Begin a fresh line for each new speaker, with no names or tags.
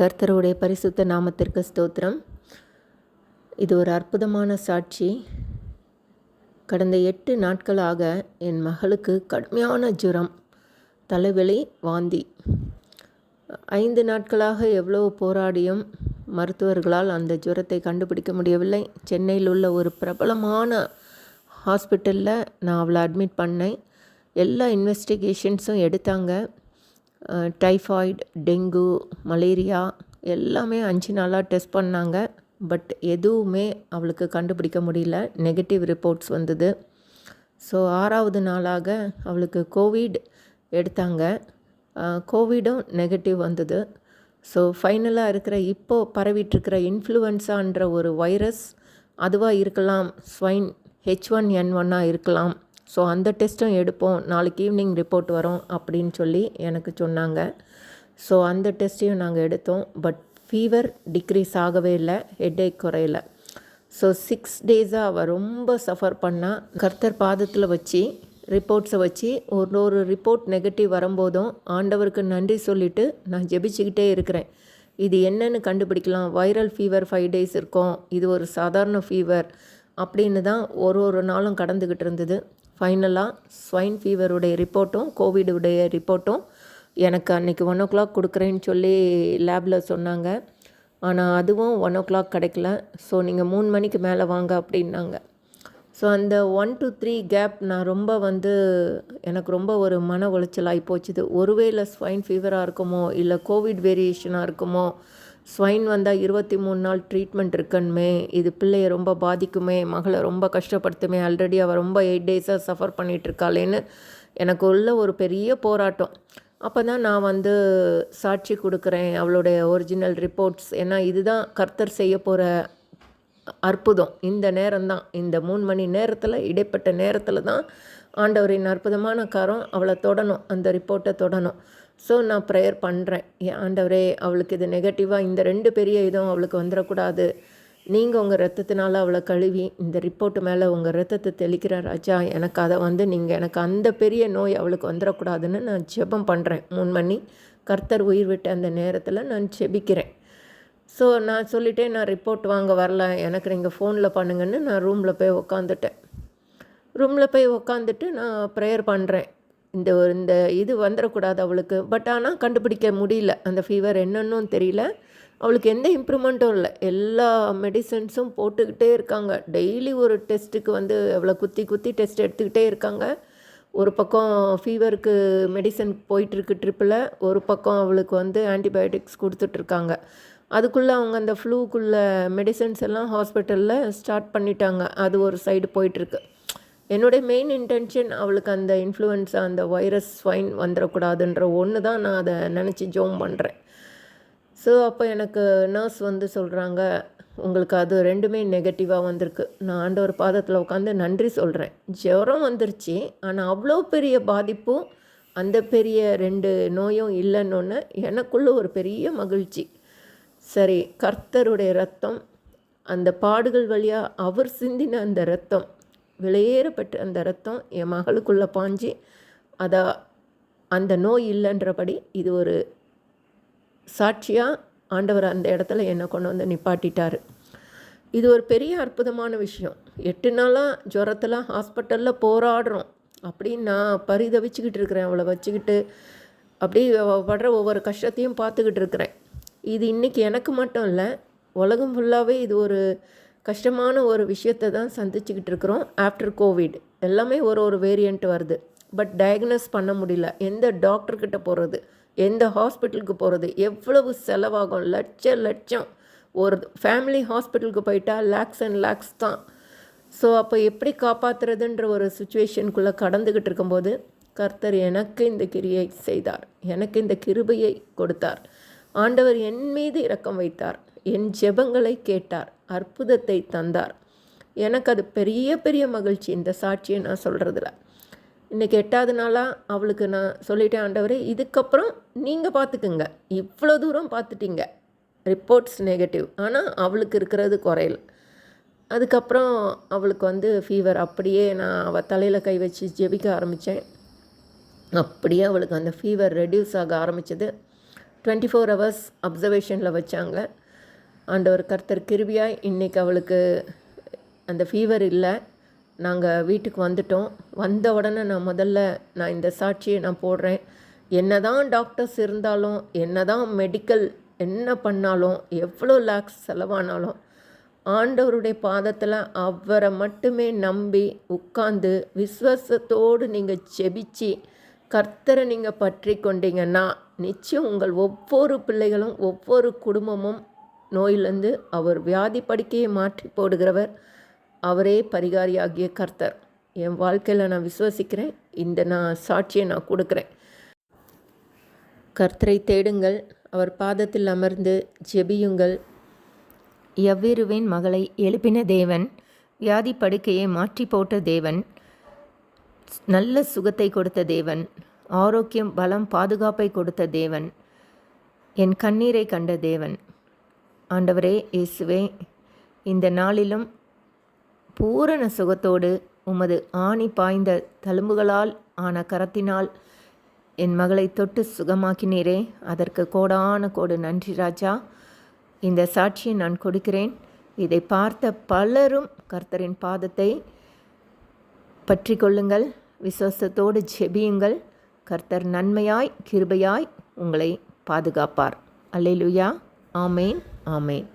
கர்த்தருடைய பரிசுத்த நாமத்திற்கு ஸ்தோத்திரம். இது ஒரு அற்புதமான சாட்சி. கடந்த எட்டு நாட்களாக என் மகளுக்கு கடுமையான ஜுரம் தலைவலி வாந்தி. ஐந்து நாட்களாக எவ்வளோ போராடியும் மருத்துவர்களால் அந்த ஜுரத்தை கண்டுபிடிக்க முடியவில்லை. சென்னையில் உள்ள ஒரு பிரபலமான ஹாஸ்பிட்டலில் நான் அவளை அட்மிட் பண்ணேன். எல்லா இன்வெஸ்டிகேஷன்ஸும் எடுத்தாங்க. டைஃபாய்டு டெங்கு மலேரியா எல்லாமே அஞ்சு நாளாக டெஸ்ட் பண்ணாங்க. பட் எதுவுமே அவளுக்கு கண்டுபிடிக்க முடியல. நெகட்டிவ் ரிப்போர்ட்ஸ் வந்தது. ஸோ ஆறாவது நாளாக அவளுக்கு கோவிட் எடுத்தாங்க. கோவிடும் நெகட்டிவ் வந்தது. ஸோ ஃபைனலாக இருக்கிற இப்போது பரவிட்டுருக்கிற இன்ஃப்ளூவன்ஸான்ற ஒரு வைரஸ் அதுவாக இருக்கலாம். ஸ்வைன் ஹெச் ஒன் என் ஒன்னாக இருக்கலாம். ஸோ அந்த டெஸ்ட்டும் எடுப்போம் நாளைக்கு ஈவினிங் ரிப்போர்ட் வரும் அப்படின்னு சொல்லி எனக்கு சொன்னாங்க. ஸோ அந்த டெஸ்ட்டையும் நாங்கள் எடுத்தோம். பட் ஃபீவர் டிக்ரீஸ் ஆகவே இல்லை ஹெட்டேக் குறையல. ஸோ சிக்ஸ் டேஸாக அவள் ரொம்ப சஃபர் பண்ணால் கர்த்தர் பாதத்தில் வச்சு ரிப்போர்ட்ஸை வச்சு ஒரு ஒரு ரிப்போர்ட் நெகட்டிவ் வரும்போதும் ஆண்டவருக்கு நன்றி சொல்லிவிட்டு நான் ஜெபிச்சுக்கிட்டே இருக்கிறேன். இது என்னன்னு கண்டுபிடிக்கலாம். வைரல் ஃபீவர் ஃபைவ் டேஸ் இருக்கும். இது ஒரு சாதாரண ஃபீவர் அப்படின்னு தான் ஒரு ஒரு நாளும் கடந்துக்கிட்டு இருந்தது. ஃபைனலாக ஸ்வைன் ஃபீவருடைய ரிப்போர்ட்டும் கோவிடுடைய ரிப்போர்ட்டும் எனக்கு அன்றைக்கி ஒன் ஓ கிளாக் கொடுக்குறேன்னு சொல்லி லேபில் சொன்னாங்க. ஆனால் அதுவும் ஒன் ஓ கிளாக் கிடைக்கல. ஸோ நீங்கள் மூணு மணிக்கு மேலே வாங்க அப்படின்னாங்க. ஸோ அந்த ஒன் டு த்ரீ கேப் நான் ரொம்ப வந்து எனக்கு ரொம்ப ஒரு மன உளைச்சலாகி போச்சுது. ஒருவேளை ஸ்வைன் ஃபீவராக இருக்குமோ இல்லை கோவிட் வேரியேஷனாக இருக்குமோ ஸ்வைன் வந்தால் இருபத்தி மூணு நாள் ட்ரீட்மெண்ட் இருக்குன்னுமே இது பிள்ளைய ரொம்ப பாதிக்குமே மகளை ரொம்ப கஷ்டப்படுத்துமே. ஆல்ரெடி அவள் ரொம்ப எயிட் டேஸாக சஃபர் பண்ணிகிட்ருக்காளேன்னு எனக்கு உள்ள ஒரு பெரிய போராட்டம். அப்போ தான் நான் வந்து சாட்சி கொடுக்குறேன். அவளுடைய ஒரிஜினல் ரிப்போர்ட்ஸ் ஏன்னா இதுதான் கர்த்தர் செய்ய போகிற அற்புதம். இந்த நேரம்தான். இந்த மூணு மணி நேரத்தில் இடைப்பட்ட நேரத்தில் தான் ஆண்டவரின் அற்புதமான காரம் அவளை தொடணும். அந்த ரிப்போர்ட்டை தொடணும். ஸோ நான் ப்ரேயர் பண்ணுறேன் ஆண்டவரே அவளுக்கு இது நெகட்டிவாக இந்த ரெண்டு பெரிய இதுவும் அவளுக்கு வந்துடக்கூடாது. நீங்கள் உங்கள் ரத்தத்தினால அவளை கழுவி இந்த ரிப்போர்ட்டு மேலே உங்கள் ரத்தத்தை தெளிக்கிற ராஜா எனக்கு அதை வந்து நீங்கள் எனக்கு அந்த பெரிய நோய் அவளுக்கு வந்துடக்கூடாதுன்னு நான் ஜெபம் பண்ணுறேன் மூணு மணி கர்த்தர் உயிர் விட்ட அந்த நேரத்தில் நான் ஜெபிக்கிறேன். ஸோ நான் சொல்லிட்டே நான் ரிப்போர்ட் வாங்க வரல. எனக்கு நீங்கள் ஃபோனில் பண்ணுங்கன்னு நான் ரூமில் போய் உக்காந்துட்டேன். ரூமில் போய் உக்காந்துட்டு நான் ப்ரேயர் பண்ணுறேன் இந்த ஒரு இந்த இது வந்துடக்கூடாது அவளுக்கு. பட் ஆனால் கண்டுபிடிக்க முடியல. அந்த ஃபீவர் என்னென்னும் தெரியல. அவளுக்கு எந்த இம்ப்ரூவ்மெண்ட்டும் இல்லை. எல்லா மெடிசன்ஸும் போட்டுக்கிட்டே இருக்காங்க. டெய்லி ஒரு டெஸ்ட்டுக்கு வந்து அவளை குத்தி குத்தி டெஸ்ட் எடுத்துக்கிட்டே இருக்காங்க. ஒரு பக்கம் ஃபீவருக்கு மெடிசன் போயிட்டுருக்கு ட்ரிப்பில் ஒரு பக்கம் அவளுக்கு வந்து ஆன்டிபயோட்டிக்ஸ் கொடுத்துட்ருக்காங்க அதுக்குள்ளே அவங்க அந்த ஃப்ளூக்குள்ளே மெடிசன்ஸ் எல்லாம் ஹாஸ்பிட்டலில் ஸ்டார்ட் பண்ணிட்டாங்க. அது ஒரு சைடு போயிட்டுருக்கு. என்னுடைய மெயின் இன்டென்ஷன் அவளுக்கு அந்த இன்ஃப்ளூயன்ஸா அந்த வைரஸ் ஸ்வைன் வந்துடக்கூடாதுன்ற ஒன்று தான் நான் அதை நினச்சி ஜோம் பண்ணுறேன் ஸோ அப்போ எனக்கு நர்ஸ் வந்து சொல்கிறாங்க உங்களுக்கு அது ரெண்டுமே நெகட்டிவாக வந்திருக்கு. நான் ஆண்டவர் பாதத்தில் உட்காந்து நன்றி சொல்கிறேன் ஜுரம் வந்துருச்சு. ஆனால் அவ்வளோ பெரிய பாதிப்பும் அந்த பெரிய ரெண்டு நோயும் இல்லைன்னொன்று எனக்குள்ள ஒரு பெரிய மகிழ்ச்சி. சரி கர்த்தருடைய ரத்தம் அந்த பாடுகள் வழியாக அவர் சிந்தின அந்த ரத்தம் வெளியேறப்பட்டு அந்த ரத்தம் என் மகளுக்குள்ளே பாஞ்சு அதை அந்த நோய் இல்லைன்றபடி இது ஒரு சாட்சியாக ஆண்டவர் அந்த இடத்துல என்னை கொண்டு வந்து நிப்பாட்டிட்டார். இது ஒரு பெரிய அற்புதமான விஷயம். எட்டு நாளாக ஜுரத்தில் ஹாஸ்பிட்டலில் போராடுறோம். அப்படின்னு நான் பரிதவிச்சுக்கிட்டு இருக்கிறேன். அவளை வச்சுக்கிட்டு அப்படி படுற ஒவ்வொரு கஷ்டத்தையும் பார்த்துக்கிட்டு இருக்கிறேன். இது இன்றைக்கி எனக்கு மட்டும் இல்லை உலகம் ஃபுல்லாகவே இது ஒரு கஷ்டமான ஒரு விஷயத்தை தான் சந்திச்சுக்கிட்டு இருக்கிறோம். ஆஃப்டர் கோவிட் எல்லாமே ஒரு ஒரு வேரியண்ட் வருது. பட் டயக்னோஸ் பண்ண முடியல. எந்த டாக்டர்கிட்ட போகிறது எந்த ஹாஸ்பிட்டலுக்கு போகிறது எவ்வளவு செலவாகும்? லட்ச லட்சம். ஒரு ஃபேமிலி ஹாஸ்பிட்டலுக்கு போயிட்டால் லேக்ஸ் அண்ட் லேக்ஸ் தான். ஸோ அப்போ எப்படி காப்பாற்றுறதுன்ற ஒரு சுச்சுவேஷனுக்குள்ளே கடந்துக்கிட்டு இருக்கும்போது கர்த்தர் எனக்கு இந்த கிரியை செய்தார். எனக்கு இந்த கிருபையை கொடுத்தார். ஆண்டவர் என் மீது இரக்கம் வைத்தார். என் ஜெபங்களை கேட்டார் அற்புதத்தை தந்தார். எனக்கு அது பெரிய பெரிய மகிழ்ச்சி. இந்த சாட்சியை நான் சொல்கிறதில்ல இன்றைக்கி எட்டாவது நாளாக அவளுக்கு நான் சொல்லிட்டேன் ஆண்டவரே இதுக்கப்புறம் நீங்கள் பார்த்துக்குங்க இவ்வளோ தூரம் பார்த்துட்டீங்க ரிப்போர்ட்ஸ் நெகட்டிவ் ஆனால் அவளுக்கு இருக்கிறது குறையல. அதுக்கப்புறம் அவளுக்கு வந்து ஃபீவர் அப்படியே நான் அவள் தலையில் கை வச்சு ஜெபிக்க ஆரம்பித்தேன் அப்படியே அவளுக்கு அந்த ஃபீவர் ரெடியூஸ் ஆக ஆரம்பித்தது டுவெண்ட்டி ஃபோர் ஹவர்ஸ் அப்சர்வேஷனில் வச்சாங்க. ஆண்டவர் கர்த்தர் கிருபியாக இன்றைக்கி அவளுக்கு அந்த ஃபீவர் இல்லை. நாங்கள் வீட்டுக்கு வந்துட்டோம். வந்த உடனே நான் முதல்ல நான் இந்த சாட்சியை நான் போடுறேன். என்ன தான் டாக்டர்ஸ் இருந்தாலும் என்ன தான் மெடிக்கல் என்ன பண்ணாலும் எவ்வளோ லேக்ஸ் செலவானாலும் ஆண்டவருடைய பாதத்தில் அவரை மட்டுமே நம்பி உட்கார்ந்து விசுவாசத்தோடு நீங்கள் செபிச்சு கர்த்தரை நீங்கள் பற்றி கொண்டீங்கன்னா நிச்சயம் உங்கள் ஒவ்வொரு பிள்ளைகளும் ஒவ்வொரு குடும்பமும் நோயிலிருந்து அவர் வியாதி படுக்கையை மாற்றி போடுகிறவர் அவரே பரிகாரியாகிய கர்த்தர். என் வாழ்க்கையில் நான் விசுவசிக்கிறேன். இந்த நான் சாட்சியை நான் கொடுக்குறேன். கர்த்தரை தேடுங்கள். அவர் பாதத்தில் அமர்ந்து ஜெபியுங்கள். எவ்விருவின் மகளை எழுப்பின தேவன் வியாதி படுக்கையை மாற்றி போட்ட தேவன் நல்ல சுகத்தை கொடுத்த தேவன் ஆரோக்கியம் பலம் பாதுகாப்பை கொடுத்த தேவன் என் கண்ணீரை கண்ட தேவன். ஆண்டவரே இயேசுவே இந்த நாளிலும் பூரண சுகத்தோடு உமது ஆணி பாய்ந்த தழும்புகளால் ஆன கரத்தினால் என் மகளை தொட்டு சுகமாக்கினீரே. அதற்கு கோடான கோடு நன்றி ராஜா. இந்த சாட்சியை நான் கொடுக்கிறேன். இதை பார்த்த பலரும் கர்த்தரின் பாதத்தை பற்றி கொள்ளுங்கள் விசுவாசத்தோடு ஜெபியுங்கள். கர்த்தர் நன்மையாய் கிருபையாய் உங்களை பாதுகாப்பார். அல்லேலுயா. ஆமேன். ஆமேன்